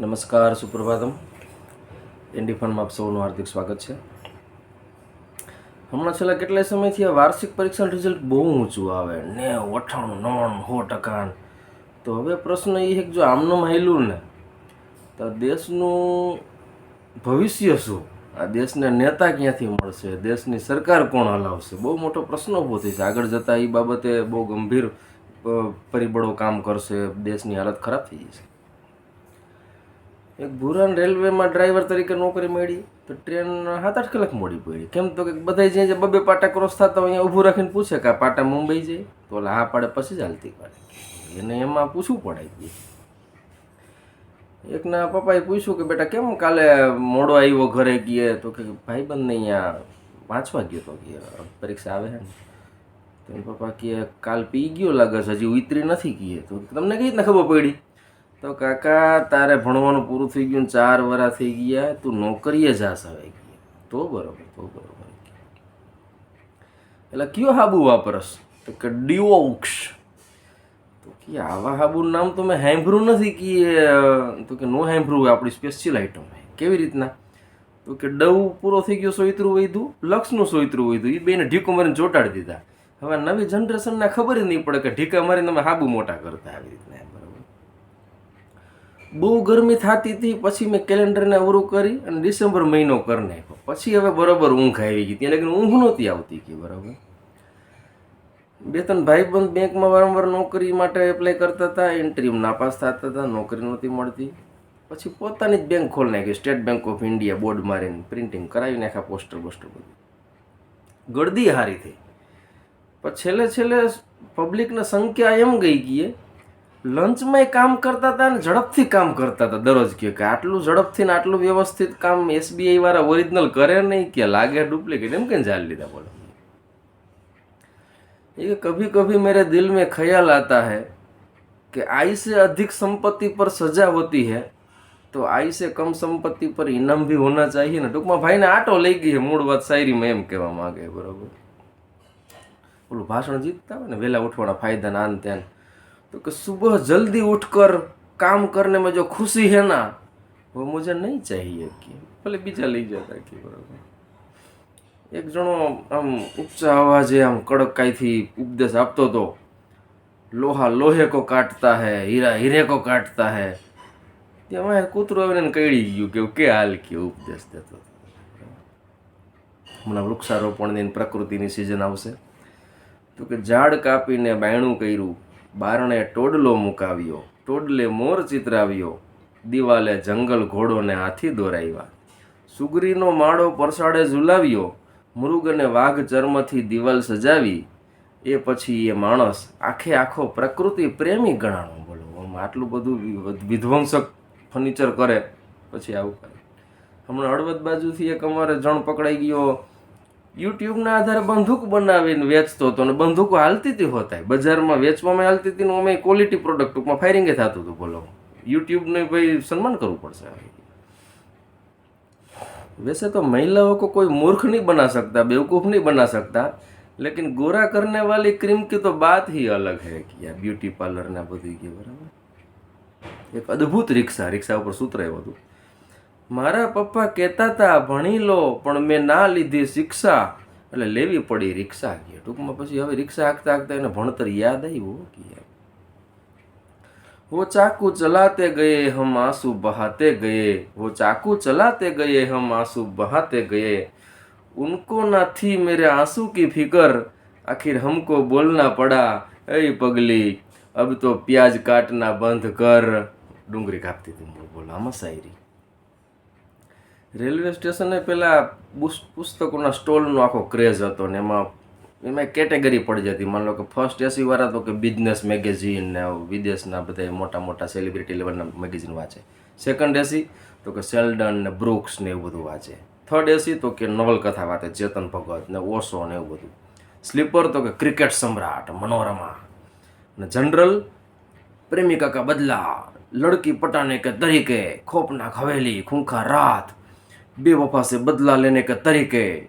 નમસ્કાર, સુપ્રભાતમ. એન્ડી ફનમાં આપ સૌનું હાર્દિક સ્વાગત છે. હમણાં છેલ્લા કેટલાય સમયથી આ વાર્ષિક પરીક્ષાનું રિઝલ્ટ બહુ ઊંચું આવે. ને અઠાણું નવ્વાણું સો ટકા. તો હવે પ્રશ્ન એ છે કે જો આમનું હાલ્યું ને, તો દેશનું ભવિષ્ય શું? આ દેશને નેતા ક્યાંથી મળશે? દેશની સરકાર કોણ હલાવશે? બહુ મોટો પ્રશ્ન ઊભો છે. આગળ જતાં એ બાબતે બહુ ગંભીર પરિબળો કામ કરશે. દેશની હાલત ખરાબ થઈ જશે. એક ભૂરાન રેલવેમાં ડ્રાઈવર તરીકે નોકરી મળી, તો ટ્રેન સાત આઠ કલાક મોડી પડી. કેમ તો કે બધા જે જે બબે પાટા ક્રોસ થતા હોય અહીંયા ઊભું રાખીને પૂછે કે આ પાટા મુંબઈ જાય તો ઓલા હા પાડે પછી જ હાલતી પાડે. એને એમાં પૂછવું પડે એકના પપ્પાએ પૂછ્યું કે બેટા કેમ કાલે મોડો આવ્યો ઘરે ગયે તો કે ભાઈબંધને અહીંયા વાંચવા ગયો તો કે પરીક્ષા આવે હે ને. તો પપ્પા કહે કાલ પી ગયો લાગે છે, હજી ઉતરી નથી કીએ તો તમને કઈ રીતના ખબર પડી? તો કાકા, તારે ભણવાનું પૂરું થઈ ગયું ચાર વરા થઈ ગયા, તું નોકરીએ જાસ હવે. તો બરોબર તો બરોબર. એટલે કયો હાબુ વાપરસ? તો કે ડિવોક્સ તો કે આવા હાબુનું નામ તો મેં હેમ્ભરું નથી કે તો કે નો હેમ્ભરું આપણી સ્પેશિયલ આઈટમ કેવી રીતના? તો કે ડવ પૂરો થઈ ગયો, સોયતરું વૈધું લક્ષનું સોયતરું વૈધું એ બેને ઢીકો મારીને ચોંટાડી દીધા. હવે નવી જનરેશનને ખબર જ નહીં પડે કે ઢીકા મારીને તમે હાબુ મોટા કરતા આવી રીતના બહુ ગરમી થતી હતી, પછી મેં કેલેન્ડરને અવરું કરી અને ડિસેમ્બર મહિનો કરી નાખ્યો. પછી હવે બરોબર ઊંઘ આવી ગઈ ત્યાં લગીને ઊંઘ નહોતી આવતી કે બરાબર. બે ત્રણ ભાઈબંધ બેંકમાં વારંવાર નોકરી માટે એપ્લાય કરતા હતા એન્ટ્રી નાપાસ થતા હતા, નોકરી નહોતી મળતી. પછી પોતાની જ બેંક ખોલી નાખી State Bank of India board મારીને પ્રિન્ટિંગ કરાવી નાખ્યા પોસ્ટર બોસ્ટર બધું. ગળદી હારી થઈ. પણ છેલ્લે છેલ્લે પબ્લિકની સંખ્યા એમ ગઈ ગઈ લંચમાં કામ કરતા હતા ને ઝડપથી કામ કરતા હતા દરરોજ કે કે આટલું ઝડપથી ને આટલું વ્યવસ્થિત કામ એસબીઆઈ વાળા ઓરિજિનલ કરે નહીં કે લાગે ડુપ્લિકેટ એમ કેમ ચાલી લીધા બોલો ये कभी कभी मेरे दिल में ख्याल आता है कि आई से अधिक संपत्ति पर सजा होती है तो आई से कम संपत्ति पर इनाम भी होना चाहिए ને ટૂંકમાં ભાઈને આટો લઈ ગઈ છે મૂળ વાત શાયરીમાં એમ કહેવા માંગે બરોબર ઓલું ભાષણ જીતતા હોય ને વહેલા ઉઠવાના ફાયદા ના આન ત્યાન તો કે સુબહ જલ્દી ઉઠકર કામ करने में जो खुशी है ना वो मुझे नहीं चाहिए कि ભલે બીજા લઈ જતા કે બરોબર એક જણો આમ ઊંચા અવાજે આમ કડકાઈથી ઉપદેશ આપતો હતો લોહા લોહે કો કાટતા હે હીરા હીરે કો કાટતા હે તેમાં કૂતરું આવીને એને કઈડી ગયું કે કે હાલ કે ઉપદેશ દેતો હતો. હમણાં વૃક્ષારોપણની ને પ્રકૃતિની સિઝન આવશે તો કે ઝાડ કાપીને બાયણું કર્યું બારણે ટોડલો મુકાવ્યો, ટોડલે મોર ચિતરાવ્યો, દિવાલે જંગલ ઘોડોને હાથી દોરાવ્યા. સુગરીનો માળો પરસાડે ઝુલાવ્યો મૃગ અને વાઘ ચર્મથી દિવાલ સજાવી, એ પછી એ માણસ આખે આખો પ્રકૃતિ પ્રેમી ગણાણો બોલો. આટલું બધું વિધ્વંસક ફર્નિચર કરે, પછી આવું કરે. હમણાં હળવદ બાજુથી એક અમારે જણ પકડાઈ ગયો યુટ્યુબના આધારે બંદૂક બનાવીને વેચતો હતો અને બંદૂકો હાલતી હતી હોતા બજારમાં વેચવામાં હાલતી હતી ને અમે ક્વોલિટી પ્રોડક્ટ ટૂંકમાં ફાયરિંગે થતું હતું બોલો. યુટ્યુબને ભાઈ સન્માન કરવું પડશે વેસે તો મહિલાઓ કો કોઈ મૂર્ખ નહીં બના શકતા, બેવકૂફ નહીં બના શકતા, લેકિન ગોરા કરને વાલી ક્રીમ કી તો બાત હી અલગ હે કે યા બ્યુટી પાર્લરના બધું કે બરાબર. એક અદ્ભુત રિક્ષા રિક્ષા ઉપર સૂત્ર એવું હતું. મારા પપ્પા કહેતા હતા ભણી લો પણ મેં ના લીધી શિક્ષા એટલે લેવી પડી રિક્ષા કે ટૂંકમાં પછી હવે રિક્ષા હાંકતા હાંકતા એને ભણતર યાદ આવ્યું કે वो चाकू चलाते गए हम आंसू बहाते गए वो चाकू चलाते गए हम आंसू बहाते गए उनको ना थी मेरे आंसू की फिकर आखिर हमको बोलना पड़ा ऐ पगली अब तो प्याज काटना બંધ કર ડુંગળી કાપતી હતી બોલ બોલ આમાં શાયરી રેલવે સ્ટેશને પહેલાં પુસ- પુસ્તકોના સ્ટોલનો આખો ક્રેઝ હતો ને એમાં એમાં કેટેગરી પડી જતી. માન લો કે ફર્સ્ટ એસી વાળા તો કે બિઝનેસ મેગેઝિન ને વિદેશના બધા મોટા મોટા સેલિબ્રિટી લેવલના મેગેઝિન વાંચે. સેકન્ડ એસી તો કે સેલ્ડન ને બ્રુક્સ ને એવું બધું વાંચે. થર્ડ એસી તો કે નવલકથા વાંચે, ચેતન ભગત ને ઓશો ને એવું બધું. સ્લીપર તો કે ક્રિકેટ સમ્રાટ, મનોરમા. ને જનરલ પ્રેમિકા કા બદલા, લડકી પટાને કે તરીકે ખોપનાક હવેલી ખૂંખા રાત બેવફા સે બદલા લેને કે તરીકે.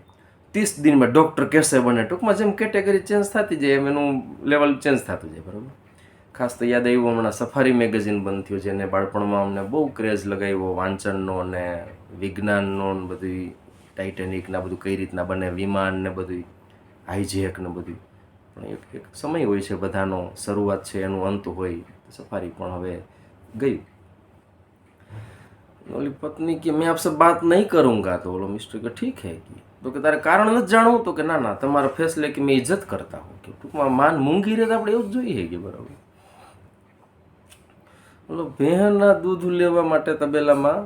ત્રીસ દિનમાં ડૉક્ટર કહેશે બને ટૂંકમાં જેમ કેટેગરી ચેન્જ થતી જાય, એમ એનું લેવલ ચેન્જ થતું જાય, બરાબર? ખાસ તો યાદ આવ્યું હમણાં સફારી મેગેઝિન બંધ થયું છે, જેને બાળપણમાં અમને બહુ ક્રેઝ લગાવ્યો, વાંચનનો અને વિજ્ઞાનનો ને બધું ટાઇટેનિકના બધું કઈ રીતના બને, વિમાન ને બધું હાઇજેક ને બધું પણ એક એક સમય હોય છે બધાનો, શરૂઆત છે, એનું અંત હોય સફારી પણ હવે ગયું. ઓલી પત્ની કે मैं आपसे बात नहीं करूंगा तो बोलो मिस्टर કે ઠીક है कि તો કે તારે કારણ નથી જાણવું તો કે ના ના તમારા ફેસલે કે મેં ઇજ્જત કરતા હું કે ટૂંકમાં માન મૂંગી રહે તો આપણે એવું જ જોઈએ કે બરાબર બોલો ભેહના દૂધ લેવા માટે તબેલામાં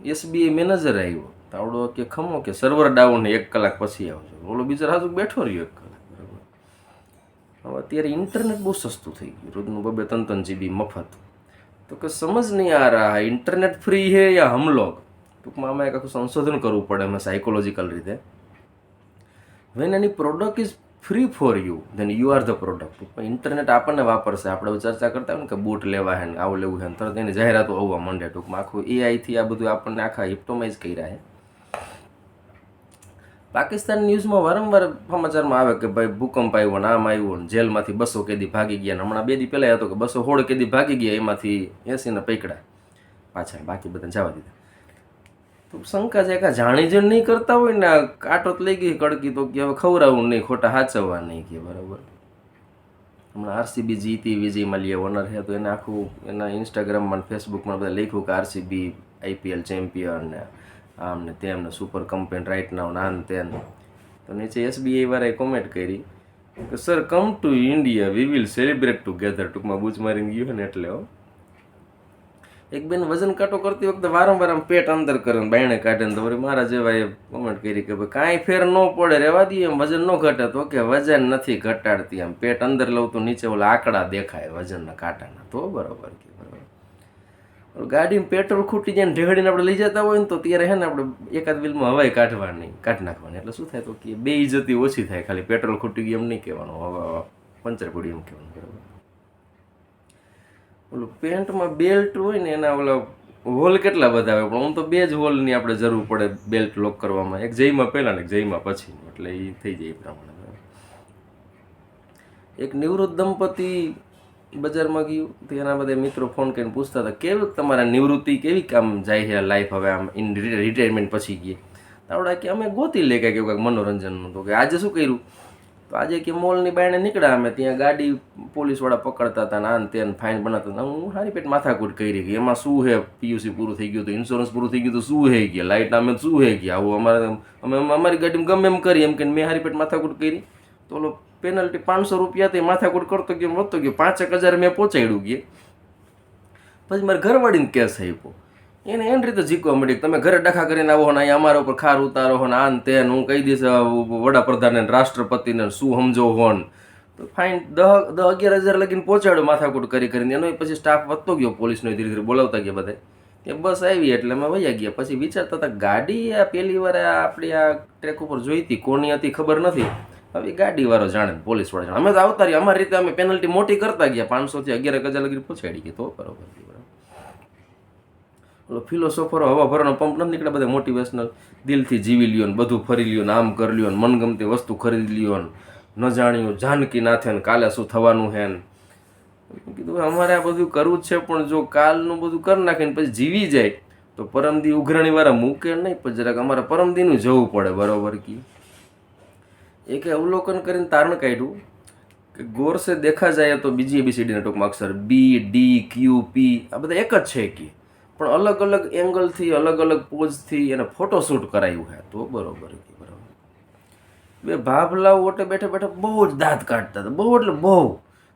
એસબીઆઈ મેનેજર આવ્યો તાવડો કે ખમો કે સર્વર ડાઉન એક કલાક પછી આવજો બોલો બિચારા હાજુ બેઠો રહ્યો એક કલાક બરાબર હવે અત્યારે ઇન્ટરનેટ બહુ સસ્તું થઈ ગયું રોજનું બબે ત્રણ ત્રણ જીબી મફત તો કે સમજ નહીં આ રહા है इंटरनेट फ्री है या हम लोग ટૂંકમાં આમાં એક આખું સંશોધન કરવું પડે એમાં સાયકોલોજીકલ રીતે when any product is free for you then you are the product ટૂંકમાં ઇન્ટરનેટ આપણને વાપરશે આપણે ચર્ચા કરતા હોય ને કે બૂટ લેવા હે ને આવું લેવું છે ને તરત એની જાહેરાતો આવવા માંડે ટૂંકમાં આખું એઆઈથી આ બધું આપણને આખા હિપ્ટોમાઇઝ કર્યા છે પાકિસ્તાન ન્યૂઝમાં વારંવાર સમાચારમાં આવે કે ભાઈ ભૂકંપ આવ્યો ને આમ આવ્યો ને જેલમાંથી બસો કેદી ભાગી ગયા ને હમણાં બે દી પહેલાં હતો કે બસો હોળ કેદી ભાગી ગયા એમાંથી એસીને પકડા. પાછા બાકી બધાને જવા દીધા. તો શંકા છે કે જાણી જણ નહીં કરતા હોય ને કાંટો લઈ ગઈ કડકી તો કે હવે ખવડાવવું નહીં, ખોટા હાચવવા નહીં કે બરાબર. હમણાં આરસીબી જીતી, વિજય માલ્યા ઓનર છે, તો એને આખું એના ઇન્સ્ટાગ્રામમાં ફેસબુકમાં બધા લખ્યું કે આરસીબી, આઈપીએલ ચેમ્પિયન ને આમ ને તેમ ને સુપર કમ્પેન રાઇટ નાવ ને આન તેન તો નીચે એસબીઆઈ વાળાએ કોમેન્ટ કરી કે sir come to India we will celebrate together ટૂંકમાં બૂચ મારીને ગયું ને એટલે હો. એક બેન વજન કાંટો કરતી વખતે વારંવાર આમ પેટ અંદર કરે બાયણે કાઢે ને તો મારા જેવા એ કોમેન્ટ કરી કે, ભાઈ કાંઈ ફેર ન પડે, રહેવા દઈએ એમ વજન ન ઘટે. તો કે, વજન નથી ઘટાડતી, આમ પેટ અંદર લઉં તો નીચે ઓલા આંકડા દેખાય વજનના કાંટાના. તો બરાબર કે, બરોબર. ગાડીમાં પેટ્રોલ ખૂટી જાય ને ઢેગડીને આપણે લઈ જતા હોય ને તો ત્યારે હે ને આપણે એકાદ બિલમાં હવાઈ કાઢવાની, કાઢી નાખવાની. એટલે શું થાય તો કે બે ઇજ્જતી ઓછી થાય, ખાલી પેટ્રોલ ખૂટી ગયું એમ નહીં કહેવાનું, હવા પંચર પડી એમ કહેવાનું, બરાબર? ઓલું પેન્ટમાં બેલ્ટ હોય ને એના ઓલા હોલ કેટલા બધા હોય? પણ હું તો બે જ હોલની આપણે જરૂર પડે બેલ્ટ લોક કરવામાં. એક જયમાં પહેલાં ને એક જયમાં પછી એટલે એ થઈ જાય એ પ્રમાણે એક નિવૃત્ત દંપતી બજારમાં ગયું. તો એના બધા મિત્રો ફોન કરીને પૂછતા હતા, કેવી તમારા નિવૃત્તિ કેવી કામ જાય છે લાઈફ હવે આમ ઇન રિટાયરમેન્ટ પછી ગઈ? આવડા કે અમે ગોતી લે કે કાંઈક મનોરંજનનું. તો કે આજે શું કર્યું? તો આજે કે મોલની બાયણે નીકળ્યા અમે, ત્યાં ગાડી પોલીસવાળા પકડતા હતા આન તેન ફાઇન બનાવતા હતા. હું હારી પેટ માથાકૂટ કરી ગઈ. એમાં શું હે? પીયુસી પૂરું થઈ ગયું તો ઇન્સ્યોરન્સ પૂરું થઈ ગયું તો શું હે ગયા? લાઇટ અમે શું હે ગયા? આવું અમારે અમે અમારી ગાડીમાં ગમે એમ કરી, એમ કે મેં હારી પેટ માથાકૂટ કરી. તો ઓલો પેનલ્ટી પાંચસો રૂપિયાથી માથાકૂટ કરતો ગયો વધતો ગયો. પાંચેક હજાર મેં પહોંચાડ્યું ગયે. પછી મારે ઘરવાળીને કેસ આપ્યો એને એની રીતે જીકવા મળી તમે ઘરે ડખા કરીને આવો ને અમારા ઉપર ખાર ઉતારો હો ને આન તેન હું કહી દઈશ વડાપ્રધાનને રાષ્ટ્રપતિને શું સમજો હોન તો ફાઇન દહ દહ અગિયાર હજાર લગીને પહોંચાડ્યો માથાકૂટ કરી કરીને. એનો પછી સ્ટાફ વધતો ગયો પોલીસનો ધીરે ધીરે બોલાવતા ગયા બધા. એ બસ આવી એટલે અમે વયા ગયા. પછી વિચારતા હતા ગાડી આ પહેલી વાર આપણી આ ટ્રેક ઉપર જોઈ હતી, કોની હતી ખબર નથી. હવે ગાડીવાળો જાણે પોલીસવાળો જાણે. અમે તો આવતા રહ્યા અમારી રીતે અમે પેનલ્ટી મોટી કરતા ગયા, પાંચસોથી અગિયાર અગિયાર હજાર લગી પહોંચાડી ગઈ તો બરોબર ઓલો ફિલોસોફરો હવા ભરવાનો પંપ નથી નીકળે બધા મોટિવેશનલ દિલથી જીવી લ્યો ને, બધું ફરી લ્યો ને, આમ કરી લ્યો ને, મનગમતી વસ્તુ ખરીદી લ્યો ને, ન જાણ્યું જાનકી નાથે ને, કાલે શું થવાનું હે ને. કીધું અમારે આ બધું કરવું જ છે, પણ જો કાલનું બધું કરી નાખીને પછી જીવી જાય, તો પરમદી ઉઘરાણી વાળા મૂકે નહીં, પણ જરાક અમારે પરમદીનું જવું પડે. બરોબર કી? એક અવલોકન કરીને તારણ કાઢ્યું કે ગોર્સે દેખા જાય તો બીજી એબીસીડીના ટૂંકમાં અક્ષર. બી ડી ક્યુ પી આ બધા એક જ છે કે પણ અલગ અલગ એંગલથી અલગ અલગ પોઝથી એને ફોટોશૂટ કરાયું હે. તો બરોબર બરાબર. બે ભાભલાઓ ઓટે બેઠા બેઠા બહુ જ દાંત કાઢતા હતા. બહુ એટલે બહુ.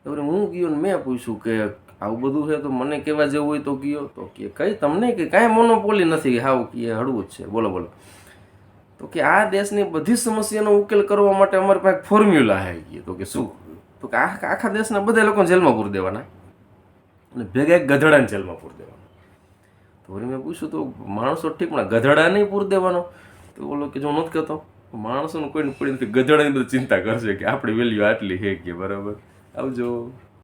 એટલે હું ગયો ને મેં પૂછ્યું કે આવું બધું છે તો મને કહેવા જેવું હોય તો કયો તો કે કઈ તમને કે કાંઈ મોનોપોલી નથી. હાવ કે હળવું જ છે. બોલો બોલો. તો કે આ દેશની બધી સમસ્યાનો ઉકેલ કરવા માટે અમારી પાસે ફોર્મ્યુલા છે તો કે શું? તો કે આખા દેશના બધા લોકોને જેલમાં પૂરી દેવાના. અને ભેગા એક ગધડાને જેલમાં પૂરી દેવાના. તો મેં પૂછ્યું, તો માણસો ઠીક, પણ ગધડા નહીં પૂરી દેવાનો? તો બોલો કે જો નથી કહેતો માણસોને કોઈને પડી નથી ગધડાની બધી ચિંતા કરશે કે આપણી વેલ્યુ આટલી હે કે બરાબર? આવજો.